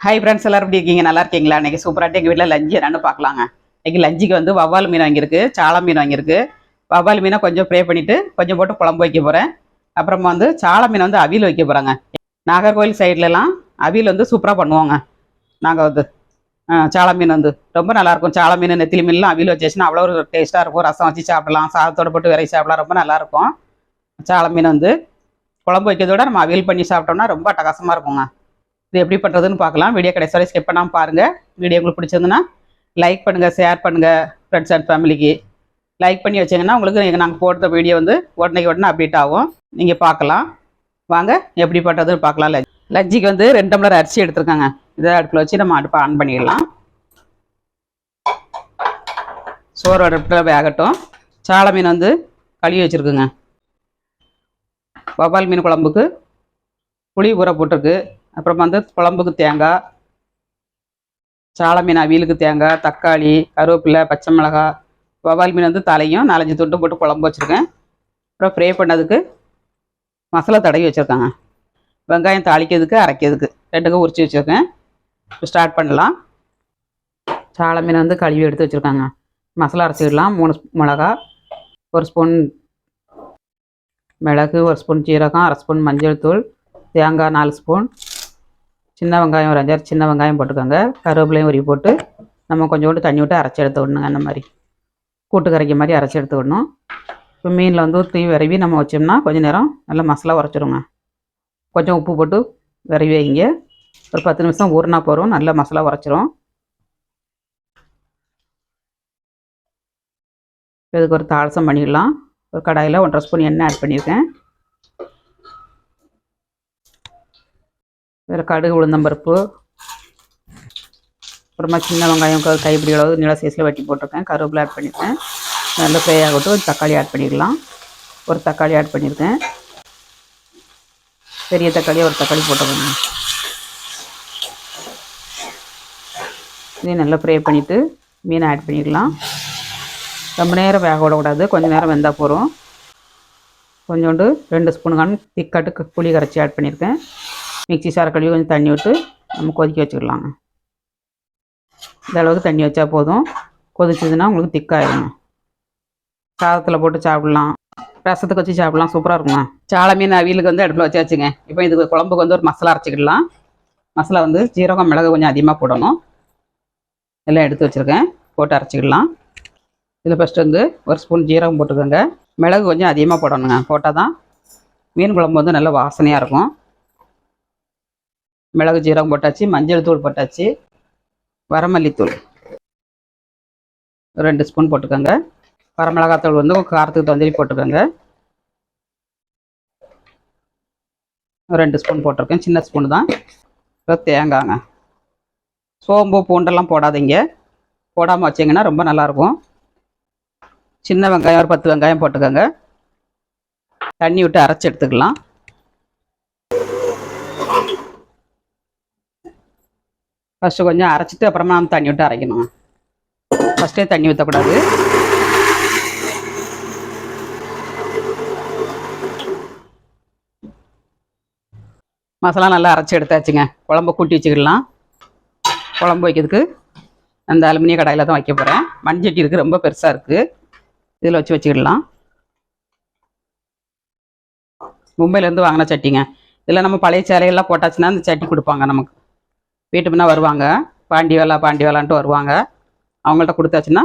Hi friends எல்லாரும் எப்படி இருக்கீங்க? நல்லா இருக்கீங்களா? இன்றைக்கி சூப்பராக எங்கள் வீட்டில் லஞ்சு என்னன்னு பார்க்கலாங்க. இன்னைக்கு லஞ்சுக்கு வந்து வவ்வால் மீன் வாங்கியிருக்கு சாலை மீன் வாங்கியிருக்கு. வவ்வால் மீனை கொஞ்சம் ப்ரே பண்ணிவிட்டு கொஞ்சம் போட்டு குழம்பு வைக்க போகிறேன் அப்புறமா வந்து சாலை மீன் வந்து அவியல் வைக்க போகிறாங்க நாகர்கோவில் சைட்லலாம் அவியல் வந்து சூப்பராக பண்ணுவோங்க. நாங்கள் வந்து சாலை மீன் வந்து. ரொம்ப நல்லாயிருக்கும் சாள மீன் நெத்திலி மீன்லாம் அவியல் வச்சுச்சுன்னா அவ்வளோ ஒரு டேஸ்ட்டாக இருக்கும். ரசம் வச்சு சாப்பிடலாம். சாதத்தோட போட்டு விரை சாப்பிடலாம். ரொம்ப நல்லாயிருக்கும் சாலை மீன் வந்து குழம்பு வைக்கிறத விட நம்ம அவியல் பண்ணி சாப்பிட்டோம்னா ரொம்ப அட்டகாசமாக இருக்குங்க. இது எப்படி பண்ணுறதுன்னு பார்க்கலாம். வீடியோ கடைசி வரை ஸ்கிப் பண்ணாமல் பாருங்கள் வீடியோ உங்களுக்கு பிடிச்சிருந்துன்னா லைக் பண்ணுங்கள் ஷேர் பண்ணுங்கள் ஃப்ரெண்ட்ஸ் அண்ட் ஃபேமிலிக்கு லைக் பண்ணி வச்சிங்கன்னா உங்களுக்கு நாங்கள் போடுற வீடியோ வந்து உடனே உடனே அப்டேட் ஆகும். நீங்கள் பார்க்கலாம். வாங்க எப்படி பண்ணுறதுன்னு பார்க்கலாம். லஜ் லஜ்ஜிக்கு வந்து ரெண்டு டம்ளர் அரிசி எடுத்துருக்காங்க. இதை அடுப்பில் வச்சு நம்ம அடுப்பை ஆன் பண்ணிடலாம். சோறு அடுப்பில் வேகட்டும். சால மீன் வந்து கழுவி வச்சுருக்குங்க. வவ்வால் மீன் குழம்புக்கு புளி ஊற போட்டிருக்கு. அப்புறம் வந்து குழம்புக்கு தேங்காய் சால மீன் அவியலுக்கு தேங்காய் தக்காளி கருவேப்பிலை பச்சை மிளகாய் வவ்வால் மீன் வந்து தலையும் நாலஞ்சு துண்டு போட்டு குழம்பு வச்சுருக்கேன். அப்புறம் ஃப்ரை பண்ணதுக்கு மசாலா தடவி வச்சுருக்காங்க. வெங்காயம் தாளிக்கிறதுக்கு அரைக்கிறதுக்கு ரெண்டுக்கும் உரிச்சு வச்சுருக்கேன். இப்போ ஸ்டார்ட் பண்ணலாம். சால மீன் வந்து கழுவி எடுத்து வச்சுருக்காங்க. மசாலா அரைச்சிடலாம். மூணு மிளகா ஒரு ஸ்பூன் மிளகு ஒரு ஸ்பூன் ஜீரகம் அரை ஸ்பூன் மஞ்சள் தூள் தேங்காய் நாலு ஸ்பூன் சின்ன வெங்காயம் ஒரு அஞ்சாறு சின்ன வெங்காயம் போட்டுக்கோங்க. கருவேப்பிலையும் உரி போட்டு நம்ம கொஞ்சோண்டு தண்ணி விட்டு அரைச்சி எடுத்து விடணுங்க அந்த மாதிரி. கூட்டு கரைக்க மாதிரி அரைச்சி எடுத்து விடணும். இப்போ மீனில் வந்து தீ விரவி நம்ம வச்சோம்னா கொஞ்சம் நேரம் நல்லா மசாலா உரைச்சிருங்க. கொஞ்சம் உப்பு போட்டு விரவி வைங்க. ஒரு பத்து நிமிஷம் ஊறினா போகிறோம் நல்லா மசாலா உரைச்சிரும். இதுக்கு ஒரு தாளசம் பண்ணிடலாம். ஒரு கடாயில் ஒன்றரை ஸ்பூன் எண்ணெய் ஆட் பண்ணியிருக்கேன். இதில் கடுகு உளுந்தம்பருப்பு அப்புறமா சின்ன வெங்காயம் கைப்பிடி அளவு நீள சைஸில் வெட்டி போட்டிருக்கேன். கருவேப்பிலை ஆட் பண்ணியிருக்கேன். நல்லா ஃப்ரை ஆகட்டும் தக்காளி ஆட் பண்ணிடலாம். ஒரு தக்காளி ஆட் பண்ணியிருக்கேன். பெரிய தக்காளியாக ஒரு தக்காளி போட்டுக்கோங்க. இதையும் நல்லா ஃப்ரை பண்ணிவிட்டு மீனை ஆட் பண்ணிடலாம். ரொம்ப நேரம் வேக விடக்கூடாது. கொஞ்சம் நேரம் வெந்தால் போகிறோம் கொஞ்சோண்டு ரெண்டு ஸ்பூனுக்கான கான் புளி கரைச்சி ஆட் பண்ணியிருக்கேன். மிக்ஸி சார கழுவி கொஞ்சம் தண்ணி விட்டு நம்ம கொதிக்க வச்சுக்கலாங்க. இந்த அளவுக்கு தண்ணி வச்சா போதும். கொதிச்சதுன்னா உங்களுக்கு திக்காயிடும் சாதத்தில் போட்டு சாப்பிடலாம். ரசத்துக்கு வச்சு சாப்பிடலாம். சூப்பராக இருக்குங்க. சாலை மீன் அவியலுக்கு வந்து அடுப்பில் வச்சாச்சுங்க. இப்போ இதுக்கு குழம்புக்கு வந்து ஒரு மசாலா அரைச்சிக்கிடலாம். மசாலா வந்து ஜீரகம் மிளகு கொஞ்சம் அதிகமாக போடணும். எல்லாம் எடுத்து வச்சுருக்கேன். போட்டு அரைச்சிக்கிடலாம். இதில் ஃபஸ்ட்டு வந்து ஒரு ஸ்பூன் ஜீரகம் போட்டுக்கோங்க. மிளகு கொஞ்சம் அதிகமாக போடணுங்க. போட்டால் தான் மீன் குழம்பு வந்து நல்ல வாசனையாக இருக்கும். மிளகு ஜீரகம் போட்டாச்சு மஞ்சள் தூள் போட்டாச்சு வரமல்லித்தூள். ரெண்டு ஸ்பூன் போட்டுக்கோங்க. வரமிளகாத்தூள் வந்து காரத்துக்கு தந்தரி போட்டுக்கோங்க. ரெண்டு ஸ்பூன் போட்டிருக்கேன் சின்ன ஸ்பூன் தான். அப்புறம் தேங்காய்ங்க சோம்பு பூண்டெல்லாம் போடாதீங்க. போடாமல் வச்சிங்கன்னா ரொம்ப நல்லாயிருக்கும். சின்ன வெங்காயம் ஒரு பத்து வெங்காயம் போட்டுக்கோங்க. தண்ணி விட்டு அரைச்சி எடுத்துக்கலாம். ஃபஸ்ட்டு கொஞ்சம் அரைச்சிட்டு அப்புறமா நம்ம தண்ணி விட்டு அரைக்கணும். ஃபஸ்ட்டே தண்ணி ஊற்றக்கூடாது மசாலா நல்லா அரைச்சி எடுத்தாச்சுங்க. குழம்பு கூட்டி வச்சுக்கலாம் குழம்பு வைக்கிறதுக்கு அந்த அலுமினிய கடாயில் தான் வைக்க போகிறேன் மண்சட்டி இருக்குது ரொம்ப பெருசாக இருக்குது இதில் வச்சு வச்சுக்கிடலாம். மும்பையிலேருந்து வாங்கின சட்டிங்க. இதில் நம்ம பழைய சேலையெல்லாம் போட்டாச்சுன்னா அந்த சட்டி கொடுப்பாங்க நமக்கு. வீட்டு முன்ன வருவாங்க. பாண்டி வேலை பாண்டி வேலான்ட்டு வருவாங்க. அவங்கள்ட்ட கொடுத்தாச்சுன்னா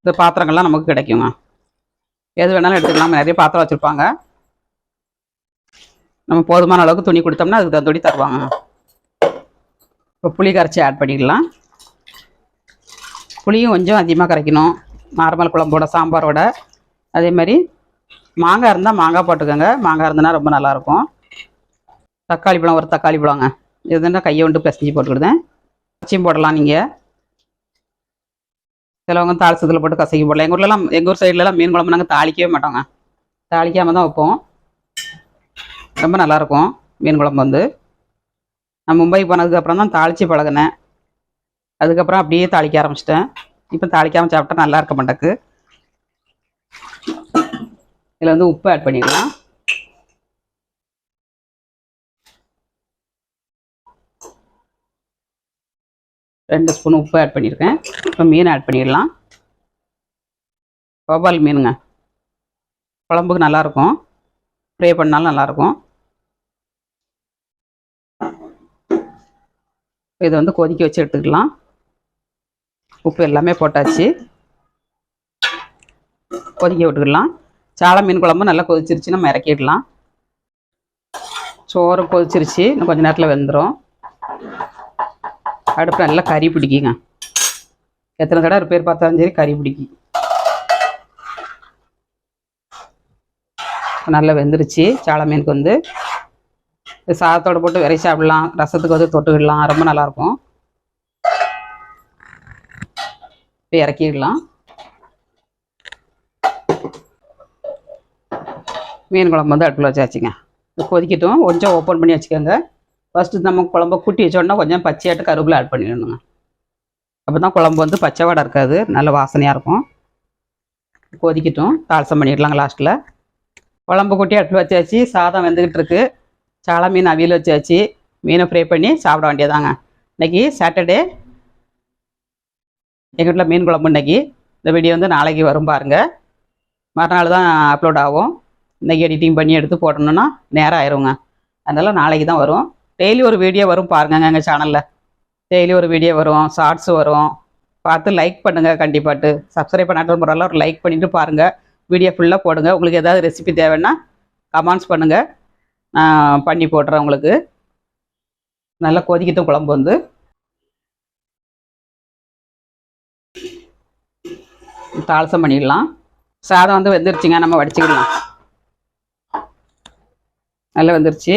இந்த பாத்திரங்கள்லாம் நமக்கு கிடைக்குங்க. எது வேணாலும் எடுத்துக்கலாம். நிறைய பாத்திரம் வச்சுருப்பாங்க. நம்ம போதுமான அளவுக்கு துணி கொடுத்தோம்னா அதுக்கு தகுந்தபடி தருவாங்க. இப்போ புளி கரைச்சி ஆட் பண்ணிக்கலாம். புளியும் கொஞ்சம் அதிகமாக கரைக்கணும். நார்மல் குழம்போட சாம்பாரோட. அதே மாதிரி மாங்காய் இருந்தால் மாங்காய் போட்டுக்கோங்க. மாங்காய் இருந்ததுன்னா ரொம்ப நல்லாயிருக்கும் தக்காளி பழம் ஒரு தக்காளி பழங்க. இதுன்னா கையை விட்டு பிசைஞ்சு போட்டுக்கிடுதேன். பச்சையும் போடலாம் நீங்கள் சிலவங்க தாளசத்தில் போட்டு கசக்கி போடலாம். எங்கள் ஊர்லலாம் எங்கள் ஊர் சைட்லலாம் மீன் குழம்பு நாங்கள் தாளிக்கவே மாட்டோங்க. தாளிக்காமல் தான் வைப்போம். ரொம்ப நல்லாயிருக்கும் மீன் குழம்பு வந்து. நான் மும்பை போனதுக்கப்புறம் தான் தாளித்து பழகினேன். அதுக்கப்புறம் அப்படியே தாளிக்க ஆரம்பிச்சிட்டேன். இப்போ தாளிக்காமல் சாப்பிட்டா நல்லா இருக்க மாட்டேக்கு இதில் வந்து உப்பு ஆட் பண்ணிக்கலாம் ரெண்டு ஸ்பூன் உப்பு ஆட் பண்ணியிருக்கேன் இப்போ மீன் ஆட் பண்ணிடலாம். வவ்வால் மீனுங்க. குழம்புக்கு நல்லாயிருக்கும். ஃப்ரை பண்ணாலும் நல்லாயிருக்கும். இதை வந்து கொதிக்க வச்சு எடுத்துக்கலாம். உப்பு எல்லாமே போட்டாச்சு. கொதிக்க விட்டுக்கலாம். சாலை மீன் குழம்பு நல்லா கொதிச்சிருச்சு. நம்ம இறக்கிடலாம். சோறு கொதிச்சிருச்சு. இன்னும் கொஞ்சம் நேரத்தில் வெந்துடும் அடுப்பு நல்லா கறி பிடிக்குங்க. எத்தனை தடவை ரிப்பேர் பார்த்தாலும் சரி கறி பிடிக்கும் நல்லா வெந்துருச்சு. சாலை மீனுக்கு வந்து சாதத்தோடு சாதத்தோட போட்டு விரை சாப்பிடலாம். ரசத்துக்கு வந்து தொட்டுக்கிடலாம். ரொம்ப நல்லாயிருக்கும் இப்போ இறக்கிடலாம். மீன் குழம்பு வந்து அடுப்பில் வச்சாச்சுங்க. கொதிக்கட்டும். கொஞ்சம் ஓப்பன் பண்ணி வச்சுக்கோங்க. ஃபஸ்ட்டு நம்ம குழம்ப கூட்டி வச்சோடனே கொஞ்சம் பச்சையாட்டு கருவேப்பிலை ஆட் பண்ணிடணுங்க. அப்போ தான் குழம்பு வந்து பச்சை வடை இருக்காது நல்ல வாசனையாக இருக்கும். கொதிக்கட்டும். தாளசம் பண்ணிடலாங்க லாஸ்ட்டில் குழம்பு கூட்டி அடுப்பில் வச்சாச்சு சாதம் வெந்துக்கிட்டு இருக்கு. சாலை மீன் அவியல் வச்சாச்சு. மீனை ஃப்ரை பண்ணி சாப்பிட வேண்டியதாங்க. இன்னைக்கு சாட்டர்டே எங்கள் வீட்டில் மீன் குழம்பு இன்னைக்கு. இந்த வீடியோ வந்து நாளைக்கு வரும் பாருங்கள் மறுநாள் தான் அப்லோட் ஆகும். இன்றைக்கி எடிட்டிங் பண்ணி எடுத்து போடணுன்னா நேரம் ஆயிருங்க. அதனால் நாளைக்கு தான் வரும். டெய்லி ஒரு வீடியோ வரும் பாருங்கங்க எங்கள் சேனலில் டெய்லி ஒரு வீடியோ வரும் ஷார்ட்ஸ் வரும். பார்த்து லைக் பண்ணுங்கள் கண்டிப்பாட்டு. சப்ஸ்கிரைப் பண்ணாத முறையில் ஒரு லைக் பண்ணிவிட்டு பாருங்கள் வீடியோ ஃபுல்லாக போடுங்க. உங்களுக்கு ஏதாவது ரெசிபி தேவைன்னா கமெண்ட்ஸ் பண்ணுங்கள் நான் பண்ணி போட்டுறேன் உங்களுக்கு. நல்லா கொதிக்கட்டும் குழம்பு வந்து. தாளசம் பண்ணிடலாம். சாதம் வந்து வெந்துருச்சுங்க. நம்ம வடிச்சுக்கலாம் நல்லா வெந்துருச்சு.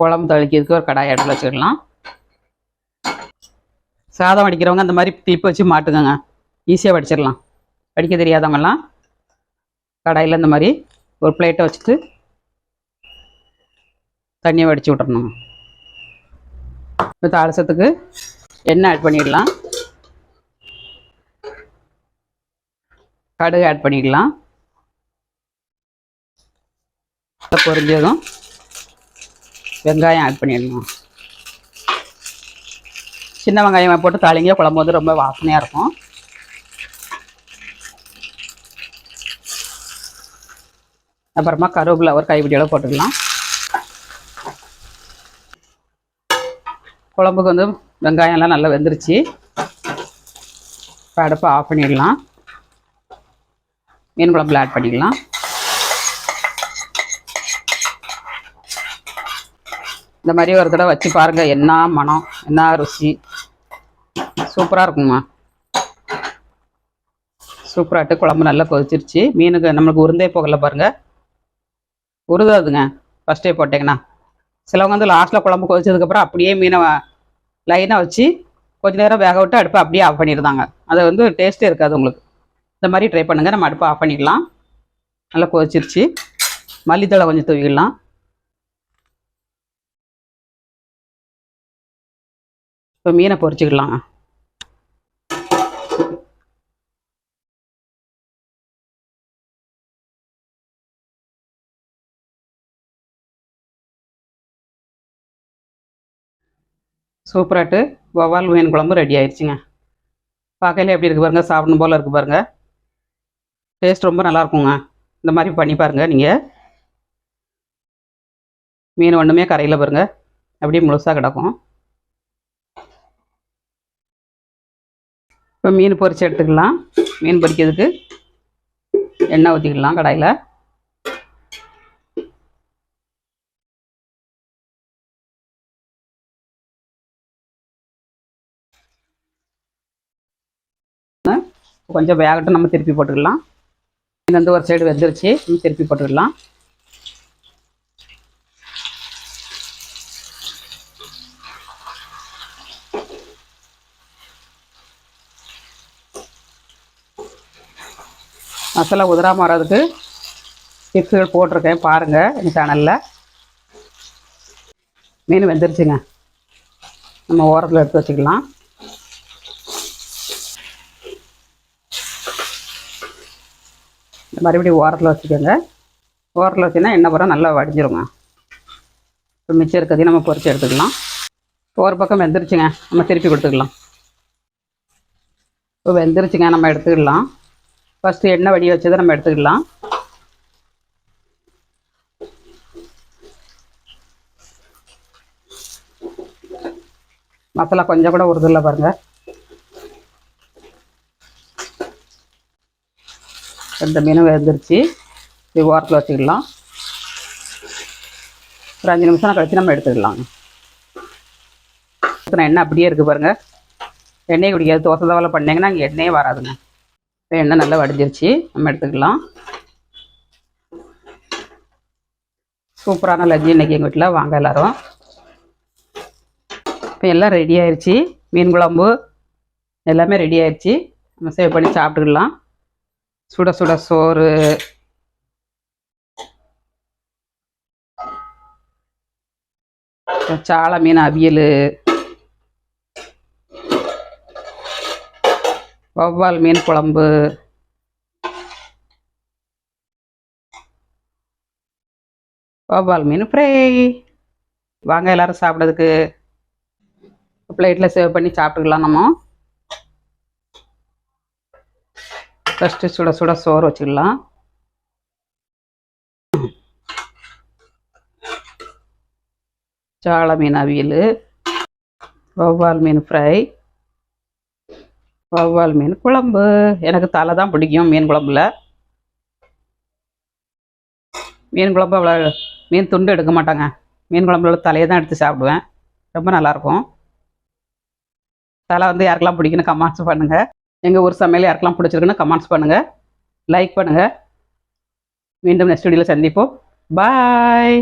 குழம்பு தளிக்கிறதுக்கு ஒரு கடாய் இடத்துல வச்சுக்கலாம். சாதம் வடிக்கிறவங்க அந்த மாதிரி கிளிப் வச்சு மாட்டுக்கோங்க. ஈஸியாக வடிச்சிடலாம். வடிக்க தெரியாதவங்கலாம் கடாயில் இந்த மாதிரி ஒரு பிளேட்டை வச்சுட்டு தண்ணியை வடித்து விட்டுறணும். இப்போ தாளசத்துக்கு எண்ணெய் ஆட் பண்ணிடலாம். கடுகு ஆட் பண்ணிடலாம். பொரிஞ்சதும் வெங்காயம் ஆட் பண்ணிடணும். சின்ன வெங்காயம் போட்டு தாளிங்க. குழம்பு வந்து ரொம்ப வாசனையாக இருக்கும். அப்புறமா கருவேப்பிலை ஒரு கைப்பிடியோட போட்டுடலாம் போட்டுக்கலாம். குழம்புக்கு வந்து வெங்காயம்லாம் நல்லா வெந்துருச்சு. இப்போ அடுப்பை ஆஃப் பண்ணிடலாம். மீன் குழம்புல ஆட் பண்ணிக்கலாம் இந்த மாதிரி ஒரு தடவை வச்சு பாருங்க. என்ன மனம் என்ன ருசி. சூப்பராக இருக்குங்கம்மா சூப்பராகிட்டு குழம்பு நல்லா கொதிச்சிருச்சு. மீனுக்கு நம்மளுக்கு உருந்தே போகல பாருங்க. உருதாதுங்க. ஃபஸ்ட்டே போட்டிங்கன்னா. சிலவங்க வந்து லாஸ்ட்டில் குழம்பு கொதிச்சதுக்கப்புறம் அப்படியே மீனை லைனாக வச்சு கொஞ்ச நேரம் வேக விட்டு அடுப்பை அப்படியே ஆஃப் பண்ணிடுதாங்க. அது வந்து டேஸ்ட்டே இருக்காது உங்களுக்கு. இந்த மாதிரி ட்ரை பண்ணுங்கள் நம்ம அடுப்பை ஆஃப் பண்ணிடலாம். நல்லா கொதிச்சிருச்சு. மல்லித்தழை கொஞ்சம் தூவிடலாம். இப்போ மீனை பொறிச்சிக்கலாம் சூப்பராட்டு வவ்வால் மீன் குழம்பு ரெடி ஆயிடுச்சுங்க பார்க்கையில எப்படி இருக்கு பாருங்க. சாப்பிடணும் போல் இருக்கு பாருங்க. டேஸ்ட் ரொம்ப நல்லாயிருக்குங்க இந்த மாதிரி பண்ணி பாருங்க நீங்கள் மீன் ஒன்றுமே கரையில் பாருங்க. அப்படியே முழுசாக கிடக்கும். இப்போ மீன் பொரிச்சு எடுத்துக்கலாம். மீன் பொரிக்கிறதுக்கு எண்ணெய் ஊற்றிக்கலாம் கடாயில். கொஞ்சம் வேகட்டும் நம்ம திருப்பி போட்டுக்கலாம். மீன் வந்து ஒரு சைடு வெந்துருச்சு நம்ம திருப்பி போட்டுக்கலாம். மசாலா உதிராமல் வர்றதுக்கு டிப்ஸுகள் போட்டிருக்கேன் பாருங்கள் எங்கள் சேனலில் மீன் வெந்துருச்சுங்க. நம்ம ஓரத்தில் எடுத்து வச்சுக்கலாம். மறுபடியும் ஓரத்தில் வச்சுக்கோங்க. ஓரத்தில் வச்சுன்னா எண்ணெய் பரம் நல்லா வடிஞ்சிருங்க. இப்போ மிச்சம் இருக்கிறதையும் நம்ம பொறிச்சு எடுத்துக்கலாம். ஒரு பக்கம் வெந்துருச்சுங்க. நம்ம திருப்பி கொடுத்துக்கலாம். இப்போ வெந்துருச்சுங்க நம்ம எடுத்துக்கலாம். ஃபஸ்ட்டு எண்ணெய் வடிய வச்சதை நம்ம எடுத்துக்கலாம். மசாலா கொஞ்சம் கூட உறுதில்ல பாருங்க. ரெண்டு மீனும் வெந்துருச்சு. இது ஓரத்தில் வச்சுக்கலாம். ஒரு அஞ்சு நிமிஷம் கழிச்சு நம்ம எடுத்துக்கலாம். எண்ணெய் அப்படியே இருக்குது பாருங்க. எண்ணெய் குடிக்காது தோசை தவளை பண்ணீங்கன்னா அங்கே எண்ணெயே வராதுங்க. இப்போ எண்ணெய் நல்லா வடிஞ்சிருச்சு. நம்ம எடுத்துக்கலாம். சூப்பரான லஞ்சு இன்னைக்கு எங்கள் வீட்டில் வாங்க எல்லாரும். இப்போ எல்லாம் ரெடி ஆயிடுச்சு மீன் குழம்பு எல்லாமே ரெடி ஆயிடுச்சு நம்ம சேவ் பண்ணி சாப்பிட்டுக்கலாம். சுட சுட சோறு. சாலை மீன் அவியல். வவ்வால் மீன் குழம்பு. வவ்வால் மீன் ஃப்ரை. வாங்க எல்லாரும் சாப்பிட்றதுக்கு பிளேட்டில் சேவ் பண்ணி சாப்பிட்டுக்கலாம் நம்ம. ஃபஸ்ட்டு சுட சுட சோறு வச்சுக்கலாம். சாள மீன் அவியல். வௌவால் மீன் ஃப்ரை. வவ்வால் மீன் குழம்பு. எனக்கு தலை தான் பிடிக்கும் மீன் குழம்புல. மீன் குழம்பு அவ்வளோ மீன் துண்டு எடுக்க மாட்டாங்க. மீன் குழம்புல உள்ள தலையை தான் எடுத்து சாப்பிடுவேன். ரொம்ப நல்லாயிருக்கும். தலை வந்து யாருக்கெல்லாம் பிடிக்குன்னு கமெண்ட்ஸ் பண்ணுங்கள் எங்கள் ஊர் சமையல் யாருக்கெல்லாம் பிடிச்சிருக்குன்னு கமெண்ட்ஸ் பண்ணுங்கள் லைக் பண்ணுங்கள் மீண்டும் நெக்ஸ்ட் வீடியோவில் சந்திப்போம். பாய்